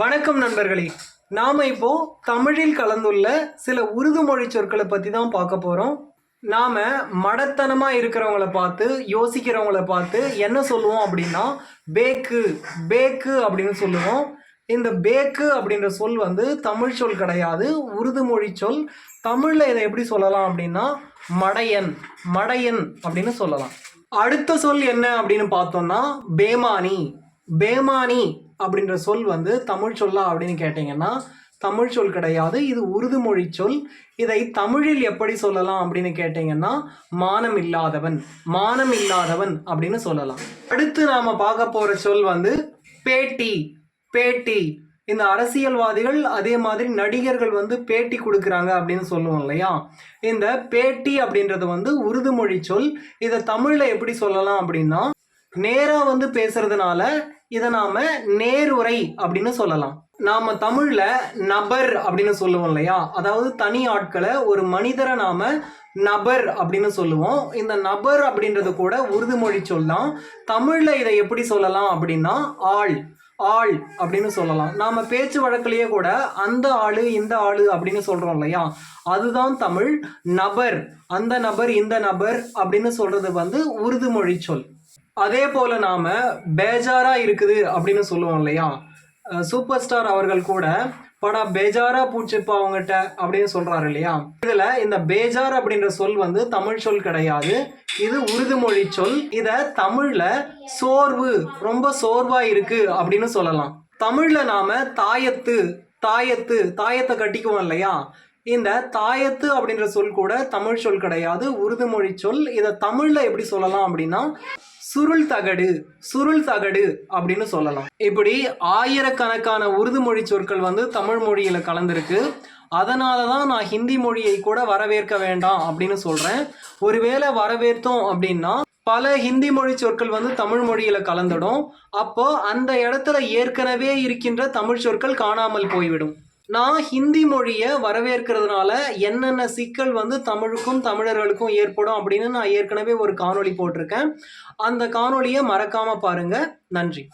வணக்கம் நண்பர்களே. நாம இப்போ தமிழில் கலந்துள்ள சில உருது மொழி சொற்களை பத்தி தான் பார்க்க போறோம். நாம மடத்தனமா இருக்கிறவங்கள பார்த்து யோசிக்கிறவங்கள பார்த்து என்ன சொல்லுவோம் அப்படின்னா பேக்கு பேக்கு அப்படின்னு சொல்லுவோம். இந்த பேக்கு அப்படின்ற சொல் வந்து தமிழ் சொல் கிடையாது உருது மொழி சொல். தமிழில் இதை எப்படி சொல்லலாம் அப்படின்னா மடையன் மடையன் அப்படின்னு சொல்லலாம். அடுத்த சொல் என்ன அப்படின்னு பார்த்தோம்னா பேமானி பேமானி அப்படின்ற சொல் வந்து தமிழ் சொல்லா அப்படின்னு கேட்டிங்கன்னா தமிழ் சொல் கிடையாது இது உருது மொழி சொல். இதை தமிழில் எப்படி சொல்லலாம் அப்படின்னு கேட்டிங்கன்னா மானம் இல்லாதவன் மானம் இல்லாதவன் அப்படின்னு சொல்லலாம். அடுத்து நாம் பார்க்க போகிற சொல் வந்து பேட்டி பேட்டி இந்த அரசியல்வாதிகள் அதே மாதிரி நடிகர்கள் வந்து பேட்டி கொடுக்குறாங்க அப்படின்னு சொல்லுவோம் இல்லையா? இந்த பேட்டி அப்படின்றது வந்து உருது மொழி சொல். இதை தமிழில் எப்படி சொல்லலாம் அப்படின்னா நேராக வந்து பேசுறதுனால இதை நாம நேருரை அப்படின்னு சொல்லலாம். நாம தமிழ்ல நபர் அப்படின்னு சொல்லுவோம் இல்லையா? அதாவது தனி ஆட்களை ஒரு மனிதரை நாம நபர் அப்படின்னு சொல்லுவோம். இந்த நபர் அப்படின்றது கூட உருது மொழி சொல் தான். தமிழ்ல இதை எப்படி சொல்லலாம் அப்படின்னா ஆள் ஆள் அப்படின்னு சொல்லலாம். நாம பேச்சு வழக்கிலேயே கூட அந்த ஆளு இந்த ஆளு அப்படின்னு சொல்றோம் இல்லையா? அதுதான் தமிழ் நபர். அந்த நபர் இந்த நபர் அப்படின்னு சொல்றது வந்து உருது மொழி சொல். அதே போல நாம பேஜாரா இருக்குது அப்படின்னு சொல்லுவோம் இல்லையா? சூப்பர் ஸ்டார் அவர்கள் கூட படா பேஜாரா பூச்சிப்பா அவங்ககிட்ட அப்படின்னு சொல்றாரு இல்லையா? இதுல இந்த பேஜார் அப்படின்ற சொல் வந்து தமிழ் சொல் கிடையாது. இது உருது மொழி சொல். இத தமிழ்ல சோர்வு ரொம்ப சோர்வா இருக்கு அப்படின்னு சொல்லலாம். தமிழ்ல நாம தாயத்து தாயத்து தாயத்தை கட்டிக்குவோம் இல்லையா? இந்த தாயத்து அப்படின்ற சொல் கூட தமிழ் சொல் கிடையாது உருது மொழி சொல். இதை தமிழ்ல எப்படி சொல்லலாம் அப்படின்னா சுருள் தகடு சுருள் தகடு அப்படின்னு சொல்லலாம். இப்படி ஆயிரக்கணக்கான உருது மொழி சொற்கள் வந்து தமிழ் மொழியில் கலந்துருக்கு. அதனால தான் நான் ஹிந்தி மொழியை கூட வரவேற்க வேண்டாம் அப்படின்னு சொல்கிறேன் ஒருவேளை வரவேற்றோம் அப்படின்னா பல ஹிந்தி மொழி சொற்கள் வந்து தமிழ் மொழியில் கலந்துடும். அப்போ அந்த இடத்துல ஏற்கனவே இருக்கின்ற தமிழ் சொற்கள் காணாமல் போய்விடும். நான் ஹிந்தி மொழியை வரவேற்கிறதுனால என்னென்ன சிக்கல் வந்து தமிழுக்கும் தமிழர்களுக்கும் ஏற்படும் அப்படின்னு நான் ஏற்கனவே ஒரு காணொளி போட்டிருக்கேன். அந்த காணொளியை மறக்காம பாருங்க. நன்றி.